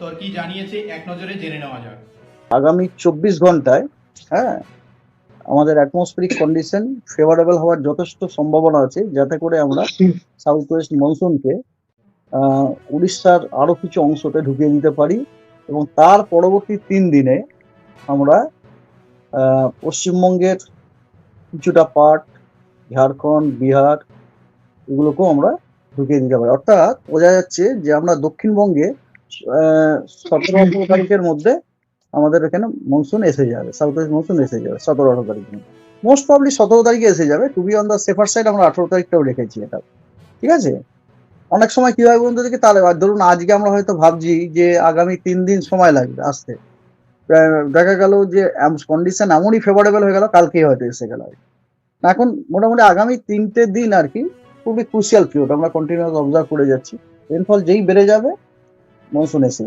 দপ্তর কি জানিয়েছে, এক নজরে জেনে নেওয়া যাক। আগামী চব্বিশ ঘন্টায় হ্যাঁ আমাদের অ্যাটমসফিরিক কন্ডিশন ফেভারেবল হওয়ার যথেষ্ট সম্ভাবনা আছে, যাতে করে আমরা সাউথ ওয়েস্ট মনসুনকে উড়িষ্যার আরও কিছু অংশতে ঢুকিয়ে দিতে পারি এবং তার পরবর্তী তিন দিনে আমরা পশ্চিমবঙ্গের কিছুটা পার্ট ঝাড়খণ্ড, বিহার, এগুলোকেও আমরা ঢুকিয়ে দিতে পারি। অর্থাৎ বোঝা যাচ্ছে যে আমরা দক্ষিণবঙ্গে সতেরো আঠেরো তারিখের মধ্যে আমাদের এখানে মনসুন এসে যাবে সাউথ ওয়েস্ট মনসুন এসে যাবে, সতেরো আঠারো তারিখে মোস্ট প্রবলি সতেরো তারিখে এসে যাবে। To be on the safer side আমরা আঠারো তারিখটাও রেখেছি এটা। ঠিক আছে? অনেক সময় কি হয় বন্ধু দেখি তাহলে, ধরুন আজকে আমরা হয়তো ভাবছি যে আগামী তিন দিন সময় লাগবে আসতে। দেখা গেল যে কন্ডিশন এমনই ফেভারেবল হয়ে গেল, কালকেই হয়তো এসে গেল। এখন মোটামুটি আগামী তিনটে দিন আর কি খুবই ক্রুশিয়াল পিরিয়ড আমরা কন্টিনিউয়াস অবজার্ভ করে যাচ্ছি। রেনফল যেই বেড়ে যাবে মনসুন এসে যাবে